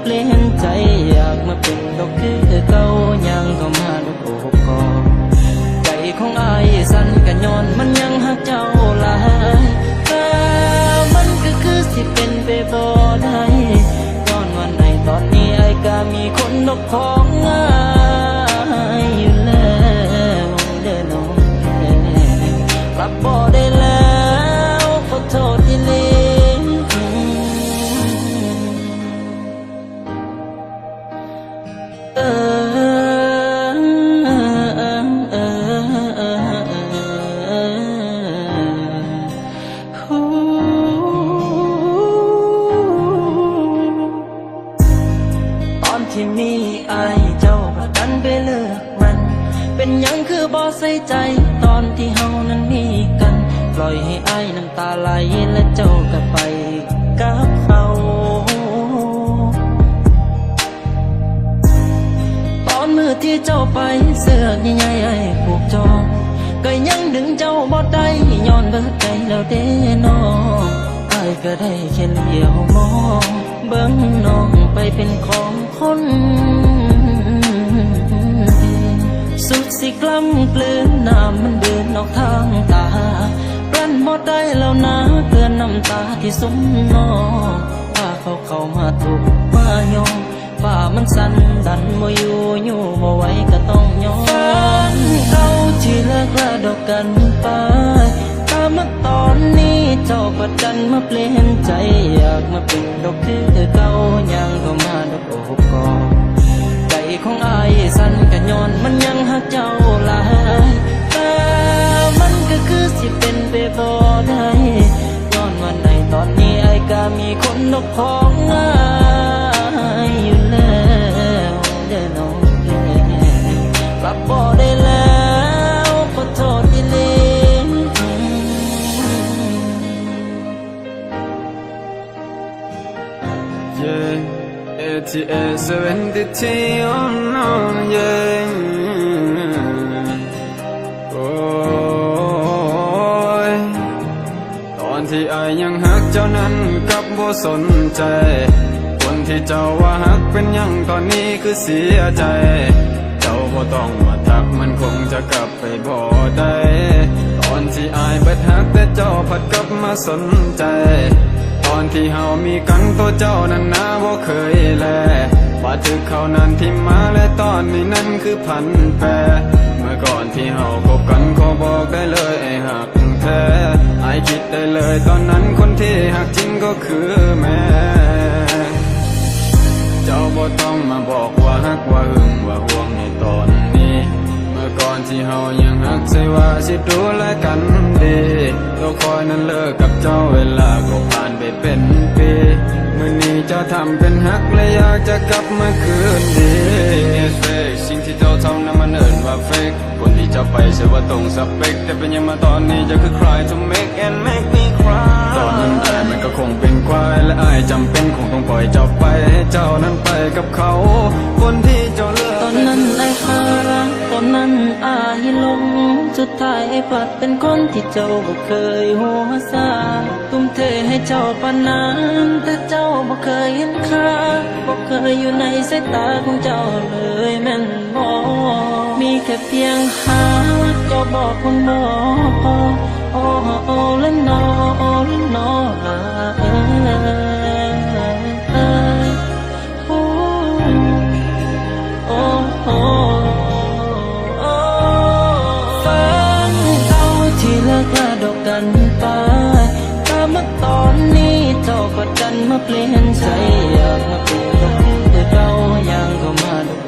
เปลี่ยนใจอยากมาเป็นดอกคือเก่ายังเข้ามาดูโอบกอดใจของอายสั่นกันย้อนมันยังหักเจ้าหลายแต่มันก็คือสิเป็นไปบ่ได้ย้อนวันไหนตอนนี้ไอ้ก็มีคนนกพอ นที่มีไอายเจ้าก็ดันไปเลิกมัน เป็นยังคือบ่ใส่ใจตอนที่เฮานั้นมีกัน ปล่อยให้ไอ้ายน้ำตาไหลและเจ้าก็ไปกับเขาตอนมือที่เจ้าไปเสื้อใหญ่ๆไอ้ผูกจองก็ยังดึงเจ้าบ่ได้ย้อนเบิดใจแล้วเด้น้องไอ้ายก็ได้แค่เลี้ยวมอง เบิ่งน้องไปเป็นของ คนสุดสิกล้ำกลืนน้ำมันเดินออกทางตากลั้นบ่ได้แล้วนะเตือนน้ำตาที่สมนองพาเขาเข้ามาถูกมายองฝ่ามันสั่นดันบ่อยู่อยู่บ่ไหวก็ต้องยอมฝันเขาที่เลิกลาดอกกันไปตามมาตอนนี้เจ้าก็ดันมาเปลี่ยนใจอยากมาเป็นดอกคือเก่ายังเข้ามา ย้อนมันยังหักเจ้าหลายแต่มันก็คือสิเป็นไปบ่ได้ย้อนวันในตอนนี้ไอ้ก็มีคนนกของง่ายอยู่แล้วเด้อน้องเอ้ยกลับบ่ได้แล้วขอโทษที่เลน Yeah, ATA 73 on on yeah โอ้ยตอนที่อายยังหักเจ้านั้นกับบ่สนใจ คนที่เจ้าว่าหักเป็นยังตอนนี้คือเสียใจ เจ้าบ่ต้องมาทักมันคงจะกลับไปบ่ได้ ตอนที่อายเบิดหักแต่เจ้าผัดกลับมาสนใจ ตอนที่เฮามีกันตัวเจ้านั้นนาบ่เคยแลว่าถึกเขานั้นที่มาและตอนนี้นั้นคือพันแปรเมื่อก่อนที่เฮาคบกันขอบอกได้เลยไอ้หักแท้ไอ้คิดได้เลยตอนนั้นคนที่หักจริงก็คือแม่เจ้าบ่ต้องมาบอกว่าฮักว่าหึงว่าห่วงในตอน ก่อนที่เฮายังฮักใช่ว่าสิดูแลกันดีเราคอยนั้นเลิกกับเจ้าเวลาก็ผ่านไปเป็นปีมื่อนี้เจ้าทำเป็นฮักและอยากจะกลับมาคืนดีเฟกสิ่งที่เจ้าทำนั้นมันเอินว่าเฟกคนที่เจ้าไปใช่ว่าตรงสเปคแต่เป็นยังมาตอนนี้จะคือ cry to make and make me cry ตอนนั้นอายมันก็คงเป็นควายและอายจำเป็นคงต้องปล่อยเจ้าไปให้เจ้านั้นไปกับเขาคน นั้นอายหลง สุดท้ายไอ้ปัดเป็นคนที่เจ้าบ่เคยหัวซาทุ่มเทให้เจ้าปานนั้นแต่เจ้าบ่เคยเห็นค่าบ่เคยอยู่ในสายตาของเจ้าเลยแม่นบ่มีแค่เพียงหาเจ้าบอกคนบ่พอโอ้โอ้และนอโอ้และนอลา อตอนนี้เจ้าก็ดันมาเปลี่ยนใจอยากมาเป็นดอกคือเรายังก็มา